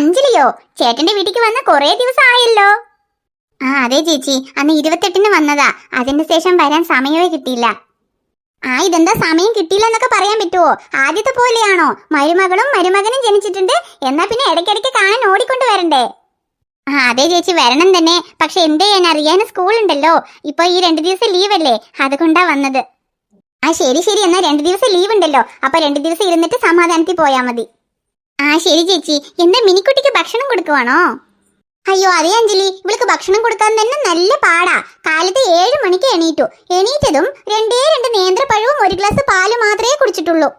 അഞ്ജലിയോ ചേട്ടന്റെ വീട്ടിക്ക് വന്ന കുറേ ദിവസം ആയല്ലോ ആ അതെ ചേച്ചി. അന്ന് ഇരുപത്തെട്ടിന് വന്നതാ. അതിന്റെ ശേഷം വരാൻ സമയമേ കിട്ടിയില്ല. ആ ഇതെന്താ സമയം കിട്ടിയില്ല എന്നൊക്കെ പറയാൻ പറ്റുമോ ആദ്യത്തെ പോലെയാണോ? മരുമകളും മരുമകനും ജനിച്ചിട്ടുണ്ട്. എന്നാ പിന്നെ ഇടയ്ക്കിടയ്ക്ക് കാണാൻ ഓടിക്കൊണ്ട് വരണ്ടേ? ആ അതെ ചേച്ചി വരണം തന്നെ. പക്ഷെ എന്ത് ചെയ്യാൻ? അറിയാൻ സ്കൂൾ ഉണ്ടല്ലോ. ഇപ്പൊ ഈ രണ്ടു ദിവസം ലീവ് അല്ലേ? അതുകൊണ്ടാ വന്നത്. ആ ശരി ശരി. എന്നാ രണ്ടു ദിവസം ലീവ് ഉണ്ടല്ലോ. അപ്പൊ രണ്ടു ദിവസം ഇരുന്നിട്ട് സമാധാനത്തിൽ പോയാൽ മതി. ആ ശരി ചേച്ചി. എന്താ മിനിക്കുട്ടിക്ക് ഭക്ഷണം കൊടുക്കുവാണോ? അയ്യോ അതേ അഞ്ജലി. ഇവൾക്ക് ഭക്ഷണം കൊടുക്കാൻ തന്നെ നല്ല പാടാ. കാലത്ത് ഏഴ് മണിക്ക് എണീറ്റു. എണീറ്റതും രണ്ടേ രണ്ട് നേന്ത്രപ്പഴവും ഒരു ഗ്ലാസ് പാൽ മാത്രമേ കുടിച്ചിട്ടുള്ളൂ.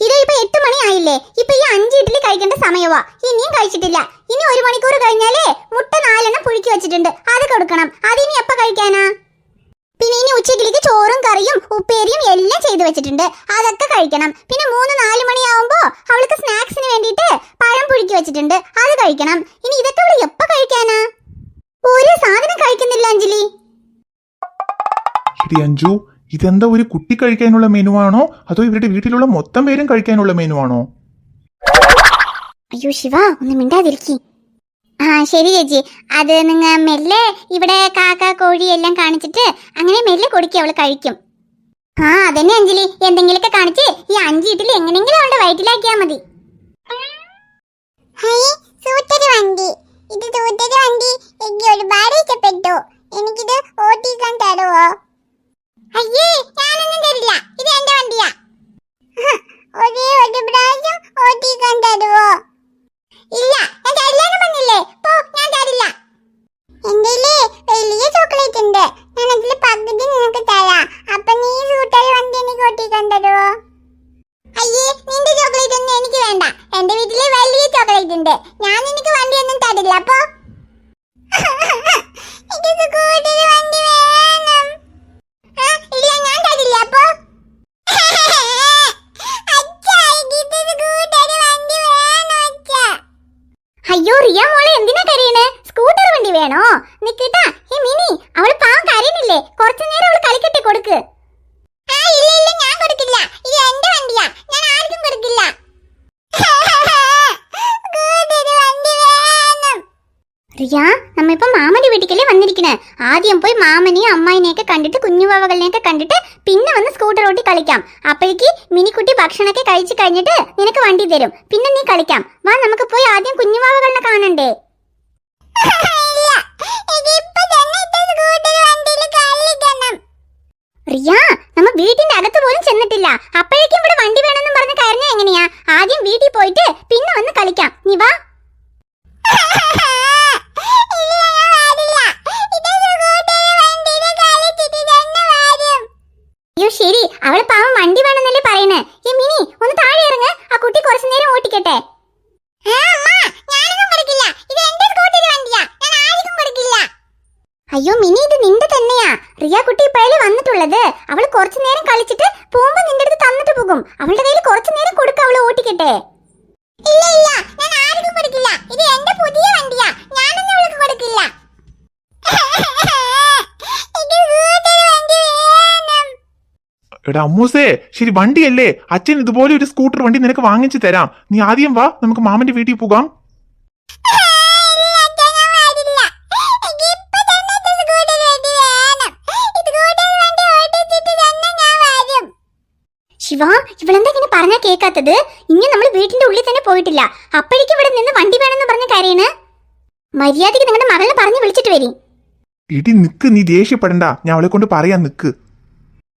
ഇതോ ഇപ്പൊ എട്ട് മണി ആയില്ലേ? ഇപ്പൊ ഈ അഞ്ച് ഇഡ്ഡലി കഴിക്കേണ്ട സമയവാ. ഇനിയും കഴിച്ചിട്ടില്ല. ഇനി ഒരു മണിക്കൂർ കഴിഞ്ഞാലേ മുട്ട നാലെണ്ണം പുഴുക്കി വെച്ചിട്ടുണ്ട്. അത് കൊടുക്കണം. അതിനി എപ്പ കഴിക്കാനാ? പിന്നെ ഇനി ഉച്ചക്കിലേക്ക് ചോറും കറിയും ഉപ്പേരിയും എല്ലാം ചെയ്തു വെച്ചിട്ടുണ്ട്. അതൊക്കെ കഴിക്കണം. പിന്നെ മൂന്ന് നാല് മണിയാവുമ്പോ അവൾക്ക് സ്നാക്സിന് വേണ്ടിയിട്ട് പഴം പുഴുക്കി വെച്ചിട്ടുണ്ട് അത് കഴിക്കണം. ഇനി ഇതൊക്കെ അവൾ എപ്പ കഴിക്കാനാ? ഒരു സാധനം കഴിക്കുന്നില്ല അഞ്ജലി. ശരി അഞ്ജു ഇതെന്താ ഒരു കുട്ടി കഴിക്കാനുള്ള മെനു ആണോ? അതോ ഇവരുടെ വീട്ടിലുള്ള മൊത്തം പേരും കഴിക്കാനുള്ള മെനു ആണോ? അയ്യോ ശിവ ഒന്ന് മിണ്ടാതിരിക്കി. ആ ശരി ചേച്ചി. അത് നിങ്ങൾ മെല്ലെ ഇവിടെ കാക്ക കോഴി എല്ലാം കാണിച്ചിട്ട് അങ്ങനെ മെല്ലെ കൊടുക്കുക അവൾ കഴിക്കും. ആ അതന്നെ അഞ്ജലി. എന്തെങ്കിലുമൊക്കെ കാണിച്ച് ഈ അഞ്ച് ഇട്ടിൽ എങ്ങനെങ്കിലും അവളുടെ വയറ്റിലാക്കിയാ മതി. വണ്ടി. ഇത് തോറ്റത് വണ്ടി. എനിക്ക് ഒരുപാട് ഇഷ്ടപ്പെട്ടു. എനിക്കിത് ഓട്ടിക്കാൻ തരുമോ അയ്യേ ഞാനൊന്നും തരില്ല. ഇത് എന്റെ വണ്ടിയാ. ഒരേ ഒരു പ്രാവശ്യം ഓട്ടിക്കാൻ തരുമോ ഇല്ല ഞാൻ തരില്ലെന്ന് പറഞ്ഞില്ലേ? പോ ഞാൻ തരില്ല. എന്റെ വലിയ ചോക്ലേറ്റ് ഉണ്ട്. ഞാൻ അതിൽ പകുതി നിനക്ക് തരാം. അപ്പൊ നീ സൂട്ടറി വണ്ടി എനിക്ക് ഓട്ടിക്കാൻ തരുമോ അയ്യേ നിന്റെ ചോക്ലേറ്റ് ഒന്നും എനിക്ക് വേണ്ട. എന്റെ വീട്ടിൽ വലിയ ഞാൻ നിനക്ക് വണ്ടി ഒന്നും തരില്ല അപ്പൊ. അയ്യോ റിയ മോളെ എന്തിനാ കരയണേ സ്കൂട്ടർ വണ്ടി വേണോ? നിക്കിട്ടാ ഈ മിനി അവൾ പാവം കരയുന്നില്ലേ? കുറച്ചു നേരം അവൾ കളിക്കട്ടെ കൊടുക്ക്. ആ ഇല്ല ഇല്ല ഞാൻ കൊടുക്കില്ല. ഇത് എന്റെ വണ്ടിയാ. ഞാൻ ആർക്കും കൊടുക്കില്ല. നമ്മ ഇപ്പൊ മാമന്റെ വീട്ടിക്കല്ലേ വന്നിരിക്കണേ. ആദ്യം പോയി മാമനെയും അമ്മായിനെയൊക്കെ കണ്ടിട്ട് കുഞ്ഞുവാവകളിനെയൊക്കെ കണ്ടിട്ട് പിന്നെ വന്ന് സ്കൂട്ടർ ഓട്ടി കളിക്കാം. അപ്പോഴേക്ക് മിനിക്കുട്ടി ഭക്ഷണമൊക്കെ കഴിച്ചു കഴിഞ്ഞിട്ട് നിനക്ക് വണ്ടി തരും. പിന്നെ നീ കളിക്കാം. വാ നമുക്ക് പോയി ആദ്യം കുഞ്ഞുവാവകളിനെ കാണണ്ടേ. റിയ നമ്മ വീട്ടിന്റെ അകത്ത് പോലും ചെന്നിട്ടില്ല. അപ്പോഴേക്കും ഇവിടെ വണ്ടി വേണമെന്ന് പറഞ്ഞ് കയറിഞ്ഞാ എങ്ങനെയാ? ആദ്യം വീട്ടിൽ പോയിട്ട് പിന്നെ വന്ന് കളിക്കാം. നീ വാ. അയ്യോ മിനി ഇത് നിന്റെ തന്നെയാ. റിയ കുട്ടി ഇപ്പോഴേ വന്നിട്ടുള്ളത്. അവൾ കുറച്ചു നേരം കളിച്ചിട്ട് പോകുമ്പോ നിന്റെ അടുത്ത് തന്നിട്ട് പോകും. അവളുടെ കയ്യിൽ കുറച്ചു നേരം കൊടുക്ക അവൾ ഓട്ടിക്കട്ടെ. ഇല്ല ഇല്ല ഞാൻ ആർക്കും കൊടുക്കില്ല ഇത് എന്റെ പുതിയ വണ്ടിയാ ഞാനൊന്നും അവൾക്ക് കൊടുക്കില്ല എടാ അമ്മൂസേ ശരി വണ്ടിയല്ലേ? അച്ഛൻ ഇതുപോലെ ഒരു സ്കൂട്ടർ വണ്ടി നിനക്ക് വാങ്ങിച്ചു തരാം. നീ ആദ്യം വാ നമുക്ക് മാമന്റെ വീട്ടിൽ പോകാം. ശിവ ഇവളെന്താ ഇങ്ങനെ പറഞ്ഞാ കേക്കാത്തത്? ഇനി നമ്മൾ വീട്ടിന്റെ ഉള്ളിൽ തന്നെ പോയിട്ടില്ല. അപ്പോഴേക്കും ഇവിടെ നിന്ന് വണ്ടി വേണമെന്ന് പറഞ്ഞ കരയണ്? മര്യാദയ്ക്ക് നിങ്ങളുടെ മകളെ പറഞ്ഞു വിളിച്ചിട്ട് വരി. ഇടി നിക്ക് നീ ദേഷ്യപ്പെടണ്ട. ഞാൻ അവളെ കൊണ്ട് പറയാൻ നിക്ക്.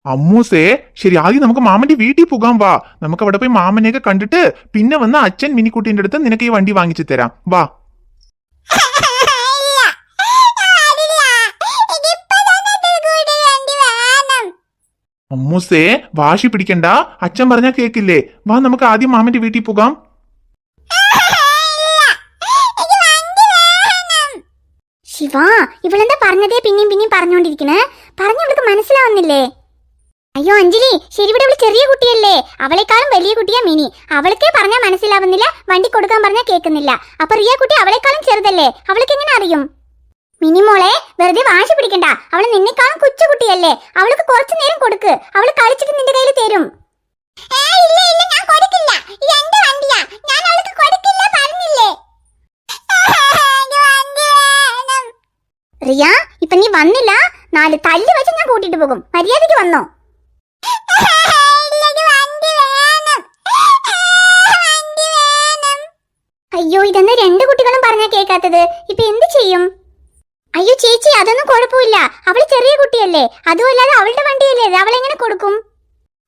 അമ്മൂസേ ശരി ആദ്യം നമുക്ക് മാമന്റെ വീട്ടിൽ പോകാം വാ. നമുക്ക് അവിടെ പോയി മാമനെയൊക്കെ കണ്ടിട്ട് പിന്നെ വന്ന് അച്ഛൻ മിനിക്കുട്ടിന്റെ അടുത്ത് നിനക്ക് ഈ വണ്ടി വാങ്ങിച്ചു തരാം. വാ. അമ്മൂസേ വാശി പിടിക്കണ്ട. അച്ഛൻ പറഞ്ഞാ കേക്കില്ലേ? വാ നമുക്ക് ആദ്യം മാമന്റെ വീട്ടിൽ പോകാം. ശിവ ഇവളെന്താ പറഞ്ഞതേ പിന്നെയും പിന്നെയും പറഞ്ഞുകൊണ്ടിരിക്കണേ പറഞ്ഞവൾക്ക് മനസ്സിലാവുന്നില്ലേ? അയ്യോ അഞ്ജലി ശരിവിടെ അവൾ ചെറിയ കുട്ടിയല്ലേ? അവളെക്കാളും വലിയ കുട്ടിയാ മിനി. അവൾക്കേ പറഞ്ഞാൽ മനസ്സിലാവുന്നില്ല വണ്ടി കൊടുക്കാൻ പറഞ്ഞാൽ കേൾക്കുന്നില്ല അപ്പൊ റിയ കുട്ടി അവളെക്കാളും ചെറുതല്ലേ? അവൾക്ക് എങ്ങനെ അറിയും? മിനി മോളെ വെറുതെ വാശി പിടിക്കണ്ട. അവൾ നിന്നെക്കാളും കൊച്ചു കുട്ടിയല്ലേ? അവൾക്ക് കുറച്ചു നേരം കൊടുക്ക്. അവൾ കളിച്ചിട്ട് നിന്റെ കയ്യിൽ തരും. റിയ ഇപ്പൊ നീ വന്നില്ല? നാല് തല്ലി വെച്ച് ഞാൻ കൂട്ടിട്ട് പോകും. മര്യാദയ്ക്ക് വന്നോ? അയ്യോ ഇതെന്ന് രണ്ട് കുട്ടികളും പറഞ്ഞാ കേൾക്കാത്തത്? ഇപ്പൊ എന്ത് ചെയ്യും? അയ്യോ ചേച്ചി അതൊന്നും കുഴപ്പമില്ല. അവൾ ചെറിയ കുട്ടിയല്ലേ. അതുമല്ലാതെ അവളുടെ വണ്ടിയല്ലേ അവളെങ്ങനെ കൊടുക്കും?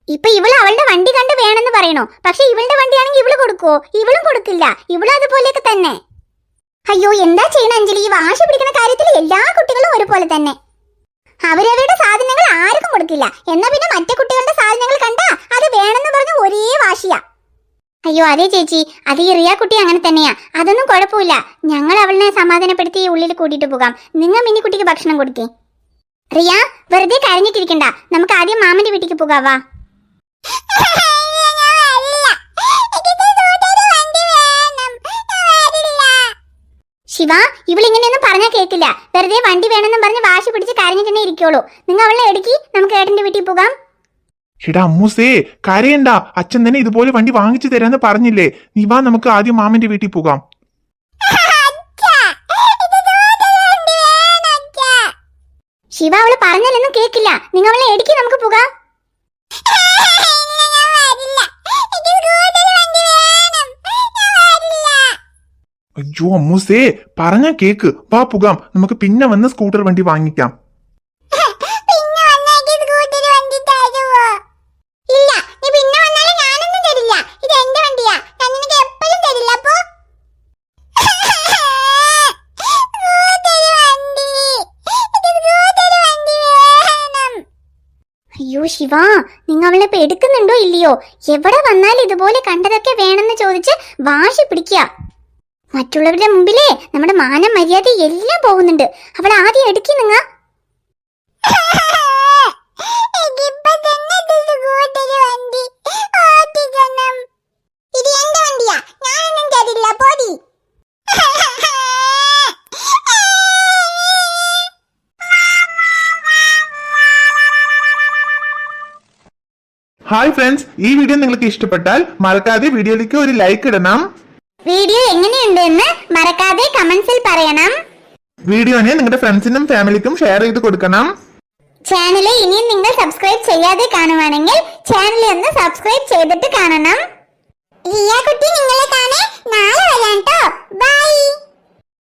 ഇപ്പൊ ഇവൾ അവളുടെ വണ്ടി കണ്ട് വേണമെന്ന് പറയണോ? പക്ഷെ ഇവളുടെ വണ്ടിയാണെങ്കിൽ ഇവൾ കൊടുക്കുവോ? ഇവളും കൊടുക്കില്ല. ഇവളും അതുപോലെയൊക്കെ തന്നെ. അയ്യോ എന്താ ചെയ്യണ അഞ്ജലി? ഈ വാശി പിടിക്കുന്ന കാര്യത്തിൽ എല്ലാ കുട്ടികളും ഒരുപോലെ തന്നെ. അവരവരുടെ സാധനങ്ങൾ ആർക്കും കൊടുക്കില്ല. എന്നാ പിന്നെ മറ്റേ കുട്ടികളുടെ സാധനങ്ങൾ കണ്ടാ അത് വേണമെന്ന് പറഞ്ഞ ഒരേ വാശിയാ. അയ്യോ അതെ ചേച്ചി. അത് ഈ റിയ കുട്ടി അങ്ങനെ തന്നെയാ. അതൊന്നും കുഴപ്പമില്ല. ഞങ്ങൾ അവളിനെ സമാധാനപ്പെടുത്തി ഉള്ളിൽ കൂട്ടിയിട്ട് പോകാം. നിങ്ങൾ മിനി കുട്ടിക്ക് ഭക്ഷണം കൊടുക്കേ. റിയ വെറുതെ കരഞ്ഞിട്ടിരിക്കണ്ട. നമുക്ക് ആദ്യം മാമന്റെ വീട്ടിലേക്ക് പോകാവാ ശിവ ഇവളിങ്ങനെയൊന്നും പറഞ്ഞാൽ കേൾക്കില്ല വെറുതെ വണ്ടി വേണമെന്നും പറഞ്ഞ് വാശി പിടിച്ച് കരഞ്ഞു തന്നെ ഇരിക്കുള്ളൂ നിങ്ങൾ അവളെ എടുക്കി നമുക്ക് ഏട്ടന്റെ വീട്ടിൽ പോകാം. എടാ അമ്മൂസേ കരയണ്ട. അച്ഛൻ തന്നെ ഇതുപോലെ വണ്ടി വാങ്ങിച്ചു തരാന്ന് പറഞ്ഞില്ലേ. നീ വാ നമുക്ക് ആദ്യം മാമന്റെ വീട്ടിൽ പോകാം. ശിവ അവൾ പറഞ്ഞാലൊന്നും കേക്കില്ല. നിങ്ങൾ അവളെ എടുക്കി നമുക്ക് പോകാം. അയ്യോ അമ്മൂസേ പറഞ്ഞ കേക്ക്. വാ പുകാം. നമുക്ക് പിന്നെ വന്ന് സ്കൂട്ടർ വണ്ടി വാങ്ങിക്കാം. അയ്യോ ശിവ നിങ്ങൾ അവളെ എടുക്കുന്നുണ്ടോ ഇല്ലയോ? എവിടെ വന്നാൽ ഇതുപോലെ കണ്ടതൊക്കെ വേണമെന്ന് ചോദിച്ച് വാശി പിടിക്കുക മറ്റുള്ളവരുടെ മുമ്പിലേ നമ്മുടെ മാനം മര്യാദ എല്ലാം പോകുന്നുണ്ട്. അവൾ ആദ്യം എടുക്കി നിങ്ങ. ഹായ് ഫ്രണ്ട്സ് ഈ വീഡിയോ നിങ്ങൾക്ക് ഇഷ്ടപ്പെട്ടാൽ മറക്കാതെ വീഡിയോയിലേക്ക് ഒരു ലൈക്ക് ഇടണം. വീഡിയോ എങ്ങനെയുണ്ടെന്ന് മറക്കാതെ കമന്റ്സിൽ പറയണം. വീഡിയോനെ നിങ്ങളുടെ ഫ്രണ്ട്സിനും ഫാമിലിക്കും ഷെയർ ചെയ്ത് കൊടുക്കണം. ചാനലെ ഇനിയും നിങ്ങൾ സബ്സ്ക്രൈബ് ചെയ്യാതെ കാണുവാണെങ്കിൽ ചാനൽ ഒന്ന് സബ്സ്ക്രൈബ് ചെയ്തിട്ട് കാണണം. റിയ കുട്ടി നിങ്ങളെ കാണേ നാളെ വരാം ബൈ